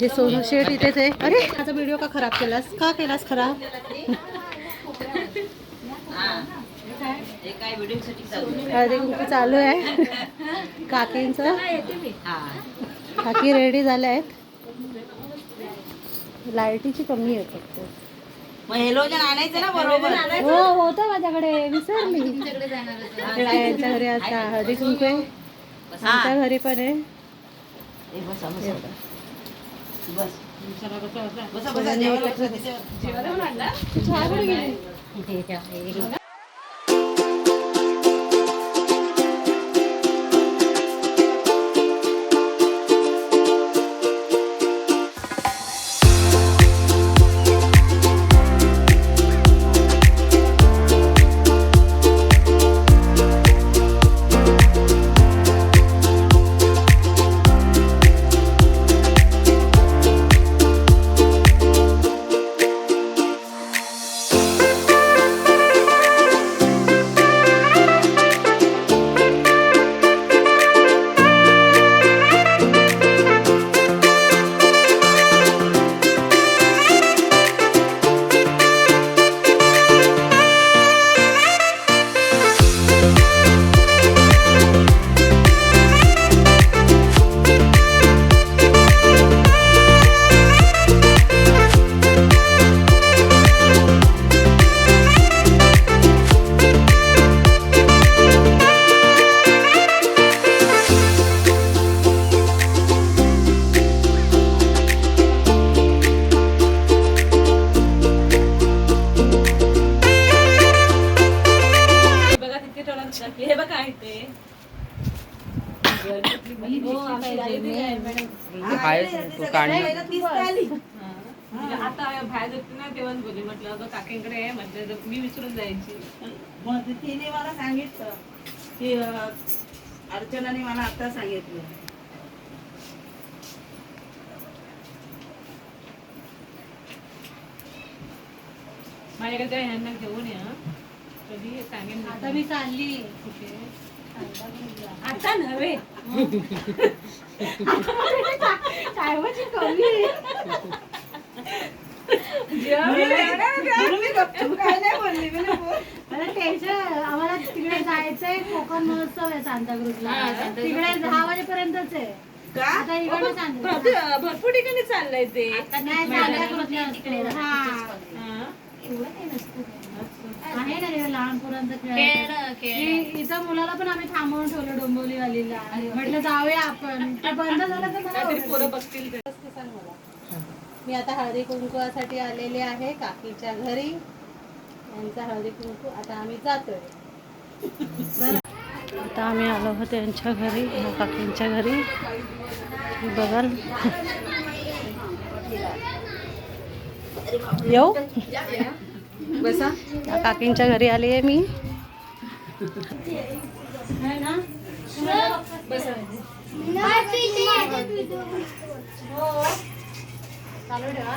हे सोनू शेठ इथेच आहे. अरे माझा व्हिडिओ का खराब केलास? का केलास खराब? हळदी कुंकू चालू आहे. काकींचं? काकी रेडी झाल्या आहेत. लाईटीची कमी आहे फक्त. मग हेलोजन आणायचं ना बरोबर. हो होतं माझ्याकडे. विसरली. यांच्या घरी आता हळदी कुंकू आहे. आमच्या घरी पण आहे. बसा, बसा. बस. बसा, बसा, जेवायला मला सांगितलं की अर्चनाने मला आता सांगितलं. माझ्याकडे त्या ह्यांना घेऊन या. कधी सांगेन. आता मी चालली. कुठे आता नव्हे. टायमाची कमी आहे. म्हणून मी गपचूप काय नाही बोलली मी टेन्शन आम्हाला तिकडे जायचंय कोकण महोत्सव आहे सांताक्रूजला तिकडे दहा वाजेपर्यंतच आहे. का? आता भरपूर भरपूर ठिकाणी चाललंय ते. नाही सांताक्रूजला तिकडे हा. हा. आहे ना रे लहान पोरांचं खेळ. इ- इथं मुलाला पण आम्ही थांबवून ठेवलं डोंबिवलीवालीला. म्हटलं जाऊया आपण. ते बंद झालं तर मला काहीतरी ओरडले. पोरं बघतील ते. ते सांग मला. मी आता हळदी कुंकवासाठी आलेले आहे काकीच्या घरी. यांचा हळदी कुंकू. आता आम्ही जातोय. बरं. आता आम्ही आलो होतो यांच्या घरी ह्या काकींच्या घरी. बघाल. येऊ? या काकींच्या घरी आली आहे मी. चालू ठेवा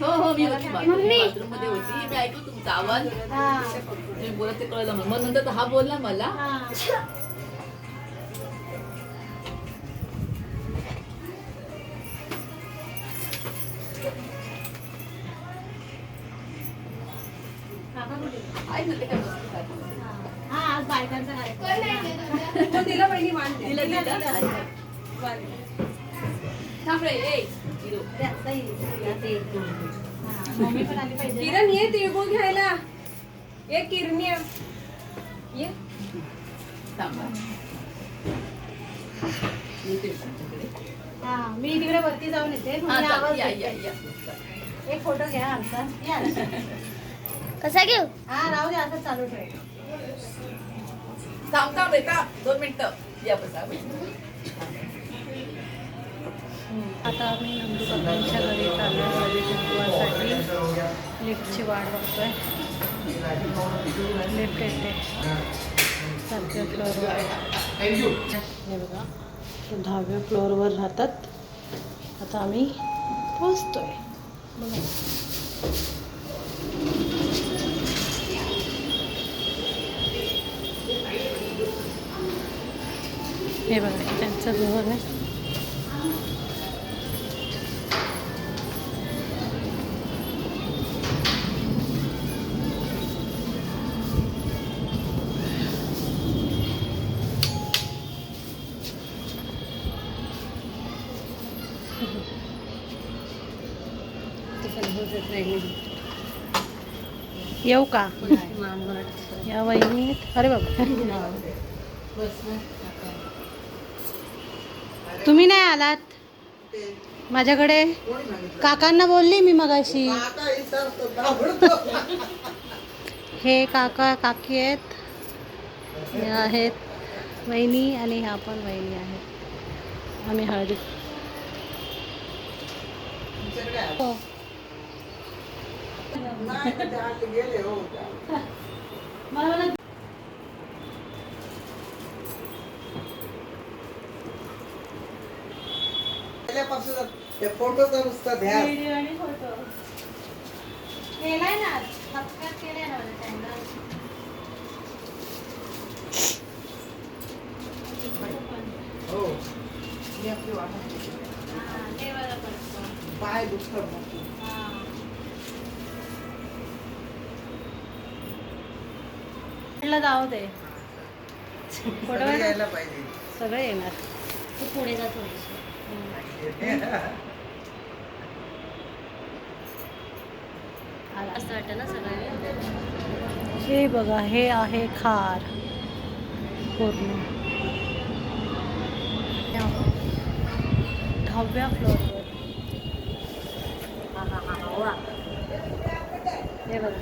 हो हो. मी होती बाथरूममध्ये होती मी ऐकलं तुमचा आवाज तुम्ही बोलत ते कळलं मला. मग नंतर हा बोलला मला. किरण ये तिळगुळ घ्यायला. ये किरणी ये. मी. हा तिकडे वरती जाऊन येते. एक फोटो घ्या आमचा. या. कसा घेऊ? हा राहू दे असं चालू ठेव. थांब थांब रे, थांब. दोन मिनिटं. या बसा. आता आम्ही नंदू काकांच्या घरी चाललो हळदी लिफ्टची वाट बघतोय. लिफ्ट येते. सातव्या फ्लोअरवर आहे. हे बघा. दहाव्या फ्लोअरवर राहतात. आता आम्ही पोचतोय बघा. हे बघा त्यांचं घर आहे. येऊ का? या वहिनीत. अरे बाबा. तुम्ही नाही आलात? माझ्याकडे काकांना बोलली मी मगाशी. हे काका काकी आहेत. हे आहेत वहिनी आणि ह्या पण वहिनी आहेत आम्ही हळदी हो. मला मला फोटोचा नुसता ध्यान व्हिडिओ आणि फोटो केलाय ना सबस्क्राईब केलंय ना माझं चॅनल हो. मी आपली ते पडतं पाय दुखत म्हटलं जाऊ दे. फोटो यायला पाहिजे. सगळे येणार. तू पुढे जा थोडीशी. असं वाटतं ना सगळं हे बघा हे आहे खार. पूर्ण. दहाव्या फ्लोअरवर हे बघा.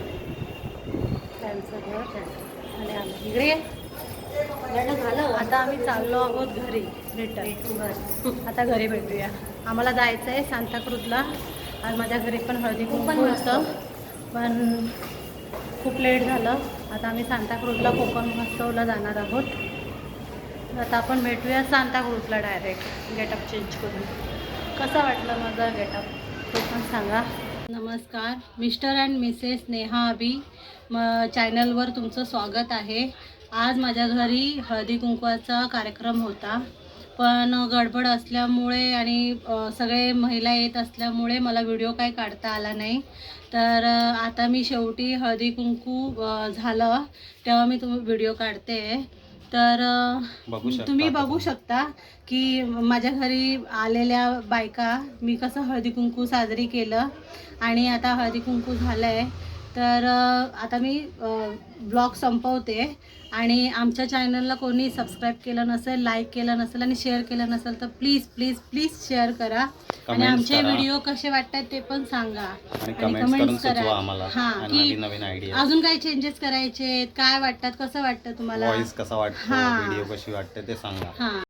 त्यांचं घर आणि आम्ही इकडे. झालं आता आम्ही चाललो आहोत घरी. रिटर्न. आता घरी भेटूया. आम्हाला जायचं आहे सांताक्रूजला. आज माझ्या घरी पण हळदी कुंकू होतं. पण खूप लेट झालं. आता आम्ही सांताक्रूजला कोकण महोत्सवला जाणार आहोत. आता आपण भेटूया सांताक्रूजला डायरेक्ट गेटअप चेंज करून. कसं वाटलं माझं गेटअप ते पण सांगा. नमस्कार. मिस्टर अँड मिसेस नेहा अबी म चॅनलवर तुमचं स्वागत आहे. आज माझ्या घरी हळदी कुंकवाचा कार्यक्रम होता. पण गडबड असल्यामुळे आणि सगळे महिला येत असल्यामुळे मला व्हिडिओ काही काढता आला नाही. तर आता मी शेवटी हळदी कुंकू झालं. तेव्हा मी तुम्ही व्हिडिओ काढते. तर तुम्ही बघू शकता की माझ्या घरी आलेल्या बायका मी कसं हळदी कुंकू साजरी केलं आणि आता हळदी कुंकू झालं आहे तर आता मी ब्लॉग संपवते आणि आमच्या चॅनलला कोणी सबस्क्राईब केलं नसेल लाईक केलं नसेल आणि शेअर केलं नसेल तर प्लीज प्लीज प्लीज शेअर करा. आणि आमचे करा. व्हिडिओ कसे वाटतात ते पण सांगा. आणि कमेंट्स आम्हाला हां की नवीन नवीन आयडिया अजून काही चेंजेस करायचे काय वाटतात कसं वाटतं तुम्हाला? व्हॉइस कसा वाटतो हां. व्हिडिओ कशी वाटते ते सांगा. हां.